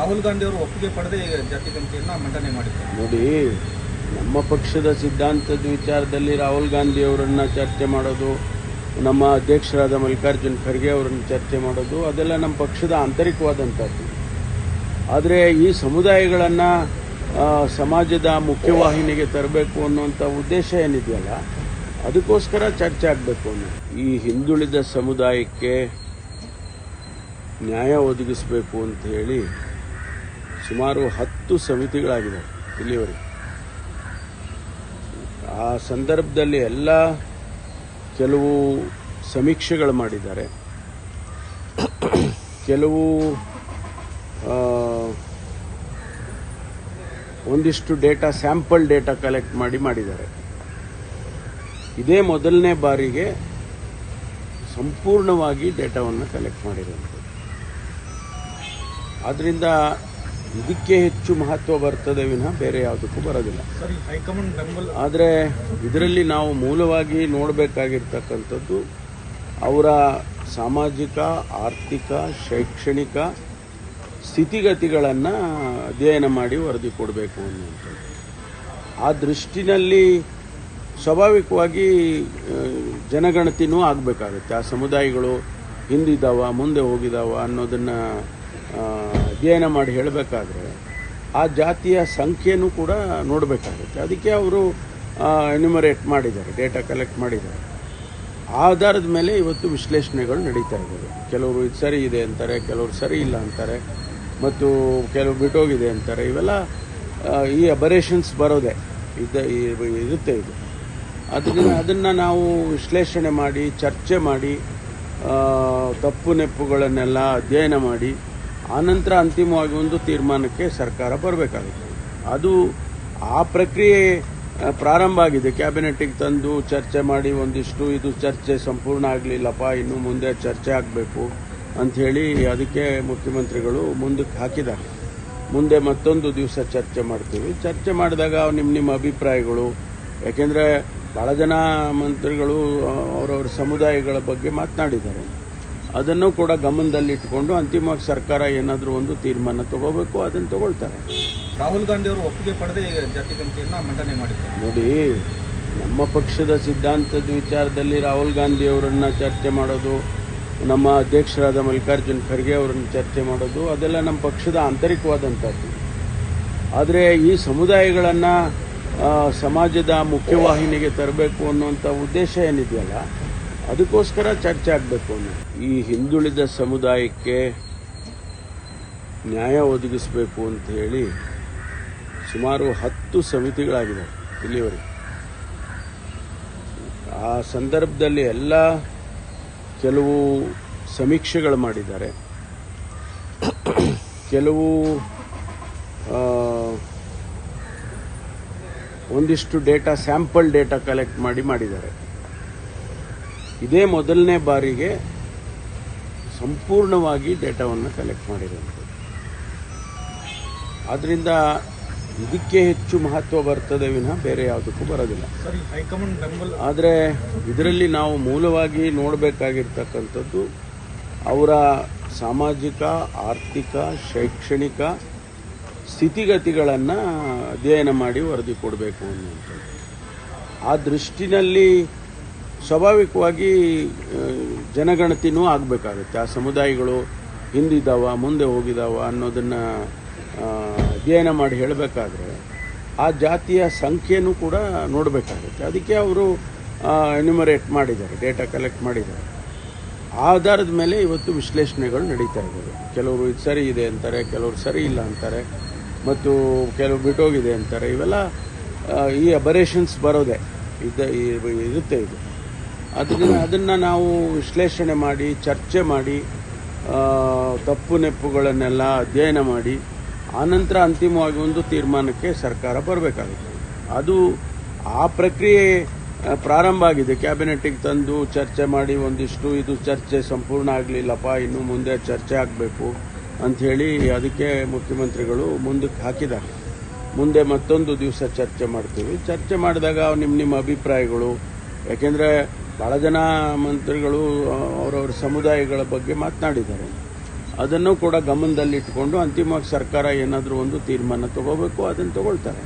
ರಾಹುಲ್ ಗಾಂಧಿ ಅವರು ಒಪ್ಪಿಗೆ ಪಡೆದ ಜಾತಿ ಗಂಟೆಯನ್ನ ಮಂಡನೆ ಮಾಡಿದ್ದಾರೆ. ನೋಡಿ, ನಮ್ಮ ಪಕ್ಷದ ಸಿದ್ಧಾಂತದ ವಿಚಾರದಲ್ಲಿ ರಾಹುಲ್ ಗಾಂಧಿ ಅವರನ್ನ ಚರ್ಚೆ ಮಾಡೋದು, ನಮ್ಮ ಅಧ್ಯಕ್ಷರಾದ ಮಲ್ಲಿಕಾರ್ಜುನ್ ಖರ್ಗೆ ಅವರನ್ನು ಚರ್ಚೆ ಮಾಡೋದು, ಅದೆಲ್ಲ ನಮ್ಮ ಪಕ್ಷದ ಆಂತರಿಕವಾದಂಥದ್ದು. ಆದರೆ ಈ ಸಮುದಾಯಗಳನ್ನು ಸಮಾಜದ ಮುಖ್ಯವಾಹಿನಿಗೆ ತರಬೇಕು ಅನ್ನುವಂಥ ಉದ್ದೇಶ ಏನಿದೆಯಲ್ಲ, ಅದಕ್ಕೋಸ್ಕರ ಚರ್ಚೆ ಆಗಬೇಕು ಅನ್ನೋ ಈ ಹಿಂದುಳಿದ ಸಮುದಾಯಕ್ಕೆ ನ್ಯಾಯ ಒದಗಿಸಬೇಕು ಅಂತ ಹೇಳಿ ಸುಮಾರು ಹತ್ತು ಸಮಿತಿಗಳಾಗಿದೆ ಇಲ್ಲಿವರೆಗೆ. ಆ ಸಂದರ್ಭದಲ್ಲಿ ಎಲ್ಲ ಕೆಲವು ಸಮೀಕ್ಷೆಗಳು ಮಾಡಿದ್ದಾರೆ. ಕೆಲವು ಒಂದಿಷ್ಟು ಡೇಟಾ, ಸ್ಯಾಂಪಲ್ ಡೇಟಾ ಕಲೆಕ್ಟ್ ಮಾಡಿ ಮಾಡಿದ್ದಾರೆ. ಇದೇ ಮೊದಲನೇ ಬಾರಿಗೆ ಸಂಪೂರ್ಣವಾಗಿ ಡೇಟಾವನ್ನು ಕಲೆಕ್ಟ್ ಮಾಡಿರುವಂಥದ್ದು. ಆದ್ದರಿಂದ ಇದಕ್ಕೆ ಹೆಚ್ಚು ಮಹತ್ವ ಬರ್ತದೆ ವಿನಃ ಬೇರೆ ಯಾವುದಕ್ಕೂ ಬರೋದಿಲ್ಲ. ಆದರೆ ಇದರಲ್ಲಿ ನಾವು ಮೂಲವಾಗಿ ನೋಡಬೇಕಾಗಿರ್ತಕ್ಕಂಥದ್ದು ಅವರ ಸಾಮಾಜಿಕ ಆರ್ಥಿಕ ಶೈಕ್ಷಣಿಕ ಸ್ಥಿತಿಗತಿಗಳನ್ನು ಅಧ್ಯಯನ ಮಾಡಿ ವರದಿ ಕೊಡಬೇಕು ಅನ್ನುವಂಥದ್ದು. ಆ ದೃಷ್ಟಿನಲ್ಲಿ ಸ್ವಾಭಾವಿಕವಾಗಿ ಜನಗಣತಿನೂ ಆಗಬೇಕಾಗುತ್ತೆ. ಆ ಸಮುದಾಯಗಳು ಹಿಂದಿದ್ದಾವ ಮುಂದೆ ಹೋಗಿದ್ದಾವ ಅನ್ನೋದನ್ನು ಅಧ್ಯಯನ ಮಾಡಿ ಹೇಳಬೇಕಾದ್ರೆ ಆ ಜಾತಿಯ ಸಂಖ್ಯೆನೂ ಕೂಡ ನೋಡಬೇಕಾಗುತ್ತೆ. ಅದಕ್ಕೆ ಅವರು ಎನ್ಯುಮರೇಟ್ ಮಾಡಿದ್ದಾರೆ ಡೇಟಾ ಕಲೆಕ್ಟ್ ಮಾಡಿದ್ದಾರೆ. ಆಧಾರದ ಮೇಲೆ ಇವತ್ತು ವಿಶ್ಲೇಷಣೆಗಳು ನಡೀತಾ ಇದ್ದಾವೆ. ಕೆಲವರು ಇದು ಸರಿ ಇದೆ ಅಂತಾರೆ, ಕೆಲವರು ಸರಿ ಇಲ್ಲ ಅಂತಾರೆ, ಮತ್ತು ಕೆಲವು ಬಿಟ್ಟೋಗಿದೆ ಅಂತಾರೆ. ಇವೆಲ್ಲ ಈ ಅಬರೇಷನ್ಸ್ ಬರೋದೆ. ಇದು ಇರುತ್ತೆ ಇದು. ಅದನ್ನು ಅದನ್ನು ನಾವು ವಿಶ್ಲೇಷಣೆ ಮಾಡಿ, ಚರ್ಚೆ ಮಾಡಿ ತಪ್ಪು ನೆಪ್ಪುಗಳನ್ನೆಲ್ಲ ಅಧ್ಯಯನ ಮಾಡಿ ಆನಂತರ ಅಂತಿಮವಾಗಿ ಒಂದು ತೀರ್ಮಾನಕ್ಕೆ ಸರ್ಕಾರ ಬರಬೇಕಾಗುತ್ತೆ. ಅದು ಆ ಪ್ರಕ್ರಿಯೆ ಪ್ರಾರಂಭ ಆಗಿದೆ. ಕ್ಯಾಬಿನೆಟ್ಟಿಗೆ ತಂದು ಚರ್ಚೆ ಮಾಡಿ ಒಂದಿಷ್ಟು ಇದು ಚರ್ಚೆ ಸಂಪೂರ್ಣ ಆಗಲಿಲ್ಲಪ್ಪ, ಇನ್ನು ಮುಂದೆ ಚರ್ಚೆ ಆಗಬೇಕು ಅಂಥೇಳಿ ಅದಕ್ಕೆ ಮುಖ್ಯಮಂತ್ರಿಗಳು ಮುಂದಕ್ಕೆ ಹಾಕಿದ್ದಾರೆ. ಮುಂದೆ ಮತ್ತೊಂದು ದಿವಸ ಚರ್ಚೆ ಮಾಡ್ತೀವಿ. ಚರ್ಚೆ ಮಾಡಿದಾಗ ನಿಮ್ಮ ನಿಮ್ಮ ಅಭಿಪ್ರಾಯಗಳು, ಯಾಕೆಂದರೆ ಭಾಳ ಜನ ಮಂತ್ರಿಗಳು ಅವರವರ ಸಮುದಾಯಗಳ ಬಗ್ಗೆ ಮಾತನಾಡಿದ್ದಾರೆ. ಅದನ್ನು ಕೂಡ ಗಮನದಲ್ಲಿಟ್ಟುಕೊಂಡು ಅಂತಿಮವಾಗಿ ಸರ್ಕಾರ ಏನಾದರೂ ಒಂದು ತೀರ್ಮಾನ ತಗೋಬೇಕು ಅದನ್ನು ತಗೊಳ್ತಾರೆ. ರಾಹುಲ್ ಗಾಂಧಿ ಅವರು ಒಪ್ಪಿಗೆ ಪಡೆದೇ ಜಾತಿ ಗಣತಿಯನ್ನ ಮಂಡನೆ ಮಾಡಿದ್ದಾರೆ. ನೋಡಿ ನಮ್ಮ ಪಕ್ಷದ ಸಿದ್ಧಾಂತದ ವಿಚಾರದಲ್ಲಿ ರಾಹುಲ್ ಗಾಂಧಿ ಅವರನ್ನು ಚರ್ಚೆ ಮಾಡೋದು ನಮ್ಮ ಅಧ್ಯಕ್ಷರಾದ ಮಲ್ಲಿಕಾರ್ಜುನ್ ಖರ್ಗೆ ಅವರನ್ನು ಚರ್ಚೆ ಮಾಡೋದು ಅದೆಲ್ಲ ನಮ್ಮ ಪಕ್ಷದ ಆಂತರಿಕವಾದಂಥದ್ದು. ಆದರೆ ಈ ಸಮುದಾಯಗಳನ್ನು ಸಮಾಜದ ಮುಖ್ಯವಾಹಿನಿಗೆ ತರಬೇಕು ಅನ್ನುವಂಥ ಉದ್ದೇಶ ಏನಿದೆಯಲ್ಲ ಅದಕ್ಕೋಸ್ಕರ ಚರ್ಚೆ ಆಗಬೇಕು ಅನ್ನೋ ಈ ಹಿಂದುಳಿದ ಸಮುದಾಯಕ್ಕೆ ನ್ಯಾಯ ಒದಗಿಸಬೇಕು ಅಂತ ಹೇಳಿ ಸುಮಾರು ಹತ್ತು ಸಮಿತಿಗಳಾಗಿದೆ ಇಲ್ಲಿವರೆಗೆ. ಆ ಸಂದರ್ಭದಲ್ಲಿ ಎಲ್ಲ ಕೆಲವು ಸಮೀಕ್ಷೆಗಳು ಮಾಡಿದ್ದಾರೆ. ಕೆಲವು ಒಂದಿಷ್ಟು ಡೇಟಾ, ಸ್ಯಾಂಪಲ್ ಡೇಟಾ ಕಲೆಕ್ಟ್ ಮಾಡಿ ಮಾಡಿದ್ದಾರೆ. ಇದೇ ಮೊದಲನೇ ಬಾರಿಗೆ ಸಂಪೂರ್ಣವಾಗಿ ಡೇಟಾವನ್ನು ಕಲೆಕ್ಟ್ ಮಾಡಿರುವಂಥದ್ದು. ಆದ್ದರಿಂದ ಇದಕ್ಕೆ ಹೆಚ್ಚು ಮಹತ್ವ ಬರ್ತದೆ ವಿನಃ ಬೇರೆ ಯಾವುದಕ್ಕೂ ಬರೋದಿಲ್ಲ. ಆದರೆ ಇದರಲ್ಲಿ ನಾವು ಮೂಲವಾಗಿ ನೋಡಬೇಕಾಗಿರ್ತಕ್ಕಂಥದ್ದು ಅವರ ಸಾಮಾಜಿಕ ಆರ್ಥಿಕ ಶೈಕ್ಷಣಿಕ ಸ್ಥಿತಿಗತಿಗಳನ್ನು ಅಧ್ಯಯನ ಮಾಡಿ ವರದಿ ಕೊಡಬೇಕು ಅನ್ನುವಂಥದ್ದು. ಆ ದೃಷ್ಟಿನಲ್ಲಿ ಸ್ವಾಭಾವಿಕವಾಗಿ ಜನಗಣತಿನೂ ಆಗಬೇಕಾಗುತ್ತೆ. ಆ ಸಮುದಾಯಗಳು ಹಿಂದಿದ್ದಾವ, ಮುಂದೆ ಹೋಗಿದ್ದಾವ ಅನ್ನೋದನ್ನು ಅಧ್ಯಯನ ಮಾಡಿ ಹೇಳಬೇಕಾದ್ರೆ, ಆ ಜಾತಿಯ ಸಂಖ್ಯೆನೂ ಕೂಡ ನೋಡಬೇಕಾಗುತ್ತೆ. ಅದಕ್ಕೆ ಅವರು ಎನ್ಯುಮರೇಟ್ ಮಾಡಿದ್ದಾರೆ ಡೇಟಾ ಕಲೆಕ್ಟ್ ಮಾಡಿದ್ದಾರೆ. ಆಧಾರದ ಮೇಲೆ ಇವತ್ತು ವಿಶ್ಲೇಷಣೆಗಳು ನಡೀತಾ ಇದ್ದಾವೆ. ಕೆಲವರು ಇದು ಸರಿ ಇದೆ ಅಂತಾರೆ, ಕೆಲವರು ಸರಿ ಇಲ್ಲ ಅಂತಾರೆ, ಮತ್ತು ಕೆಲವು ಬಿಟ್ಟೋಗಿದೆ ಅಂತಾರೆ. ಇವೆಲ್ಲ ಈ ಅಬರೇಷನ್ಸ್ ಬರೋದೆ. ಇದ್ದ ಇರುತ್ತೆ ಇದು. ಅದನ್ನ ಅದನ್ನು ನಾವು ವಿಶ್ಲೇಷಣೆ ಮಾಡಿ, ಚರ್ಚೆ ಮಾಡಿ ತಪ್ಪು ನೆಪ್ಪುಗಳನ್ನೆಲ್ಲ ಅಧ್ಯಯನ ಮಾಡಿ, ಆನಂತರ ಅಂತಿಮವಾಗಿ ಒಂದು ತೀರ್ಮಾನಕ್ಕೆ ಸರ್ಕಾರ ಬರಬೇಕಾಗುತ್ತೆ. ಅದು ಆ ಪ್ರಕ್ರಿಯೆ ಪ್ರಾರಂಭ ಆಗಿದೆ. ಕ್ಯಾಬಿನೆಟ್ಟಿಗೆ ತಂದು ಚರ್ಚೆ ಮಾಡಿ ಒಂದಿಷ್ಟು ಇದು ಚರ್ಚೆ ಸಂಪೂರ್ಣ ಆಗಲಿಲ್ಲಪ್ಪ, ಇನ್ನು ಮುಂದೆ ಚರ್ಚೆ ಆಗಬೇಕು ಅಂಥೇಳಿ ಅದಕ್ಕೆ ಮುಖ್ಯಮಂತ್ರಿಗಳು ಮುಂದಕ್ಕೆ ಹಾಕಿದ್ದಾರೆ. ಮುಂದೆ ಮತ್ತೊಂದು ದಿವಸ ಚರ್ಚೆ ಮಾಡ್ತೀವಿ. ಚರ್ಚೆ ಮಾಡಿದಾಗ ನಿಮ್ಮ ನಿಮ್ಮ ಅಭಿಪ್ರಾಯಗಳು. ಯಾಕೆಂದರೆ ಭಾಳ ಜನ ಮಂತ್ರಿಗಳು ಅವರವ್ರ ಸಮುದಾಯಗಳ ಬಗ್ಗೆ ಮಾತನಾಡಿದ್ದಾರೆ. ಅದನ್ನು ಕೂಡ ಗಮನದಲ್ಲಿಟ್ಟುಕೊಂಡು ಅಂತಿಮವಾಗಿ ಸರ್ಕಾರ ಏನಾದರೂ ಒಂದು ತೀರ್ಮಾನ ತಗೋಬೇಕು, ಅದನ್ನು ತಗೊಳ್ತಾರೆ.